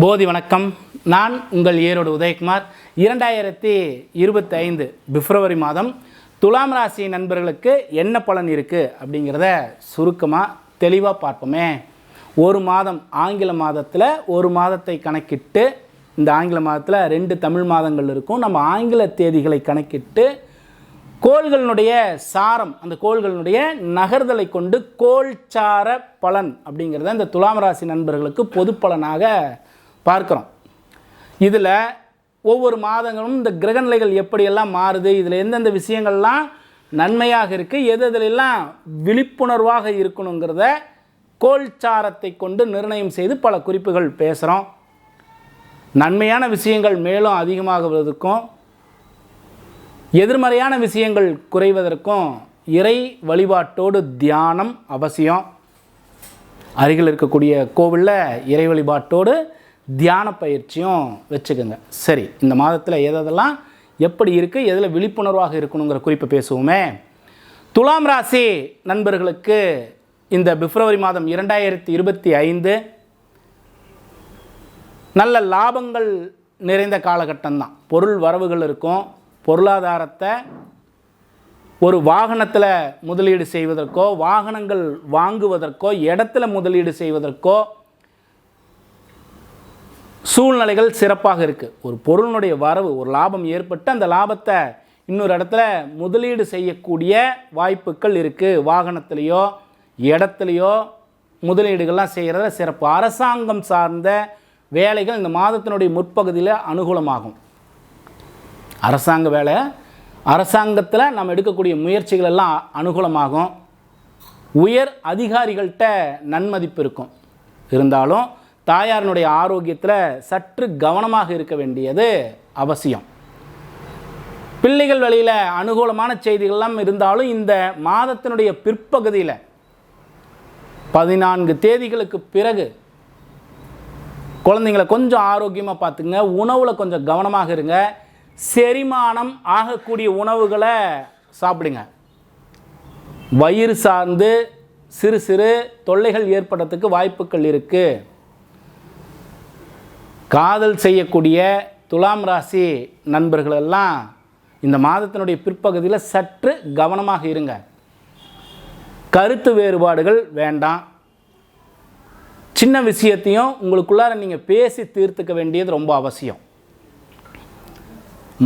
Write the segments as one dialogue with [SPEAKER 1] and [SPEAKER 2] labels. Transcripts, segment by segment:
[SPEAKER 1] போதி வணக்கம். நான் உங்கள் ஏரோடு உதயகுமார். இரண்டாயிரத்தி இருபத்தி ஐந்து பிப்ரவரி மாதம் துலாம் ராசி நண்பர்களுக்கு என்ன பலன் இருக்குது அப்படிங்கிறத சுருக்கமாக தெளிவாக பார்ப்போமே. ஒரு மாதம் ஆங்கில மாதத்தில் ஒரு மாதத்தை கணக்கிட்டு இந்த ஆங்கில மாதத்தில் ரெண்டு தமிழ் மாதங்கள் இருக்கும். நம்ம ஆங்கில தேதிகளை கணக்கிட்டு கோள்களினுடைய சாரம் அந்த கோள்களினுடைய நகர்தலை கொண்டு கோள்சார பலன் அப்படிங்கிறத இந்த துலாம் ராசி நண்பர்களுக்கு பொது பலனாக பார்க்குறோம். இதில் ஒவ்வொரு மாதங்களும் இந்த கிரகநிலைகள் எப்படியெல்லாம் மாறுது இதில் எந்தெந்த விஷயங்கள்லாம் நன்மையாக இருக்குது எது எதுலெல்லாம் விழிப்புணர்வாக இருக்கணுங்கிறத கோள்சாரத்தை கொண்டு நிர்ணயம் செய்து பல குறிப்புகள் பேசுகிறோம் நன்மையான விஷயங்கள் மேலும் அதிகமாகுவதற்கும் எதிர்மறையான விஷயங்கள் குறைவதற்கும் இறை வழிபாட்டோடு தியானம் அவசியம். அருகில் இருக்கக்கூடிய கோவிலில் இறை வழிபாட்டோடு தியான பயிற்சியும் வச்சுக்கோங்க. சரி இந்த மாதத்தில் எதெல்லாம் எப்படி இருக்குது எதில் விழிப்புணர்வாக இருக்கணுங்கிற குறிப்பை பேசுவோமே. துலாம் ராசி நண்பர்களுக்கு இந்த பிப்ரவரி மாதம் இரண்டாயிரத்தி இருபத்தி ஐந்து நல்ல லாபங்கள் நிறைந்த காலகட்டம்தான். பொருள் வரவுகள் இருக்கும். பொருளாதாரத்தை ஒரு வாகனத்தில் முதலீடு செய்வதற்கோ வாகனங்கள் வாங்குவதற்கோ இடத்துல முதலீடு செய்வதற்கோ சூழ்நிலைகள் சிறப்பாக இருக்குது ஒரு பொருளினுடைய வரவு ஒரு லாபம் ஏற்பட்டு அந்த லாபத்தை இன்னொரு இடத்துல முதலீடு செய்யக்கூடிய வாய்ப்புகள் இருக்குது வாகனத்திலேயோ இடத்துலையோ முதலீடுகள்லாம் செய்கிறத சிறப்பு. அரசாங்கம் சார்ந்த வேலைகள் இந்த மாதத்தினுடைய முற்பகுதியில் அனுகூலமாகும். அரசாங்க வேலை அரசாங்கத்தில் நம்ம எடுக்கக்கூடிய முயற்சிகள் எல்லாம் அனுகூலமாகும். உயர் அதிகாரிகள்கிட்ட நன்மதிப்பு இருக்கும். இருந்தாலும் தாயாரினுடைய ஆரோக்கியத்தில் சற்று கவனமாக இருக்க வேண்டியது அவசியம். பிள்ளைகள் வழியில் அனுகூலமான செய்திகள்லாம் இருந்தாலும் இந்த மாதத்தினுடைய பிற்பகுதியில் பதினான்கு தேதிகளுக்கு பிறகு குழந்தைங்களை கொஞ்சம் ஆரோக்கியமாக பார்த்துங்க உணவில் கொஞ்சம் கவனமாக இருங்க. செரிமானம் ஆகக்கூடிய உணவுகளை சாப்பிடுங்க. வயிறு சார்ந்து சிறு சிறு தொல்லைகள் ஏற்படுறதுக்கு வாய்ப்புகள் இருக்குது காதல் செய்யக்கூடிய துலாம் ராசி நண்பர்களெல்லாம் இந்த மாதத்தினுடைய பிற்பகுதியில் சற்று கவனமாக இருங்க. கருத்து வேறுபாடுகள் வேண்டாம். சின்ன விஷயத்தையும் உங்களுக்குள்ளார நீங்கள் பேசி தீர்த்துக்க வேண்டியது ரொம்ப அவசியம்.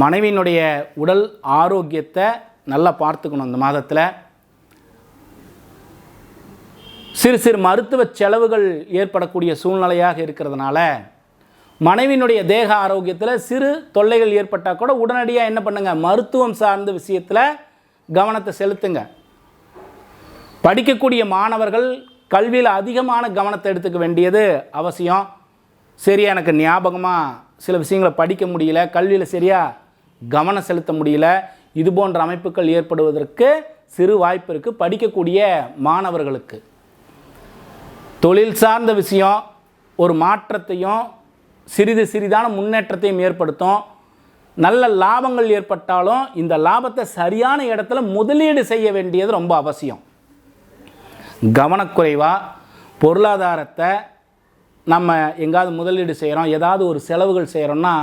[SPEAKER 1] மனைவியினுடைய உடல் ஆரோக்கியத்தை நல்லா பார்த்துக்கணும் இந்த மாதத்தில். சிறு சிறு மருத்துவ செலவுகள் ஏற்படக்கூடிய சூழ்நிலையாக இருக்கிறதுனால மனைவியினுடைய தேக ஆரோக்கியத்தில் சிறு தொல்லைகள் ஏற்பட்டால் கூட உடனடியாக என்ன பண்ணுங்க? மருத்துவம் சார்ந்த விஷயத்தில் கவனத்தை செலுத்துங்க. படிக்கக்கூடிய மாணவர்கள் கல்வியில் அதிகமான கவனத்தை எடுத்துக்க வேண்டியது அவசியம். சரியா எனக்கு ஞாபகமாக சில விஷயங்களை படிக்க முடியல கல்வியில் சரியாக கவனம் செலுத்த முடியல இது போன்ற அமைப்புகள் ஏற்படுவதற்கு சிறு வாய்ப்பு இருக்குது படிக்கக்கூடிய மாணவர்களுக்கு தொழில் சார்ந்த விஷயம் ஒரு மாற்றத்தையும் சிறிது சிறிதான முன்னேற்றத்தையும் ஏற்படுத்தும். நல்ல லாபங்கள் ஏற்பட்டாலும் இந்த லாபத்தை சரியான இடத்துல முதலீடு செய்ய வேண்டியது ரொம்ப அவசியம். கவனக்குறைவாக பொருளாதாரத்தை நம்ம எங்காவது முதலீடு செய்கிறோம் ஏதாவது ஒரு செலவுகள் செய்கிறோம்னா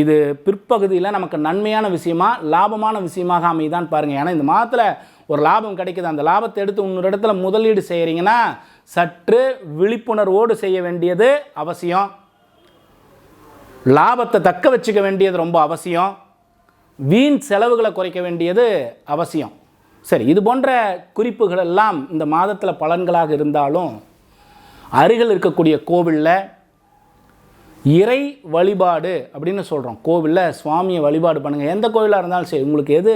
[SPEAKER 1] இது பிற்பகுதியில் நமக்கு நன்மையான விஷயமா லாபமான விஷயமாக அமைதான் பாருங்கள் ஏன்னா இந்த மாதத்தில் ஒரு லாபம் கிடைக்குது. அந்த லாபத்தை எடுத்து இன்னொரு இடத்துல முதலீடு செய்கிறீங்கன்னா சற்று விழிப்புணர்வோடு செய்ய வேண்டியது அவசியம். லாபத்தை தக்க வச்சுக்க வேண்டியது ரொம்ப அவசியம். வீண் செலவுகளை குறைக்க வேண்டியது அவசியம். சரி இது போன்ற குறிப்புகள் எல்லாம் இந்த மாதத்தில் பலன்களாக இருந்தாலும் அருகில் இருக்கக்கூடிய கோவிலில் இறை வழிபாடு அப்படின்னு சொல்கிறோம் கோவிலில் சுவாமியை வழிபாடு பண்ணுங்கள் எந்த கோவிலாக இருந்தாலும் சரி உங்களுக்கு எது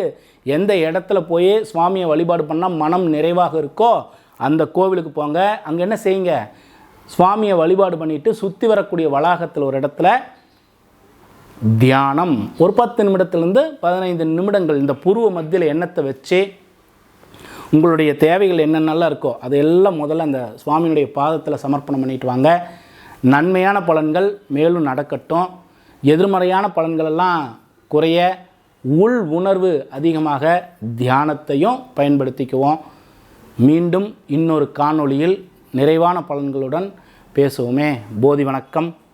[SPEAKER 1] எந்த இடத்துல போய் சுவாமியை வழிபாடு பண்ணால் மனம் நிறைவாக இருக்கோ அந்த கோவிலுக்கு போங்க. அங்கே என்ன செய்யுங்க? சுவாமியை வழிபாடு பண்ணிவிட்டு சுற்றி வரக்கூடிய வளாகத்தில் ஒரு இடத்துல தியானம். ஒரு பத்து நிமிடத்துலேருந்து பதினைந்து நிமிடங்கள் இந்த பூர்வ மத்தியில் எண்ணத்தை வச்சு உங்களுடைய தேவைகள் என்னென்னலாம் இருக்கோ அதையெல்லாம் முதல்ல அந்த சுவாமியுடைய பாதத்தில் சமர்ப்பணம் பண்ணிட்டு வாங்க. நன்மையான பலன்கள் மேலும் நடக்கட்டும். எதிர்மறையான பலன்களெல்லாம் குறைய உள் உணர்வு அதிகமாக தியானத்தையும் பயன்படுத்திக்குவோம். மீண்டும் இன்னொரு காணொளியில் நிறைவான பலன்களுடன் பேசுவோமே. போதி வணக்கம்.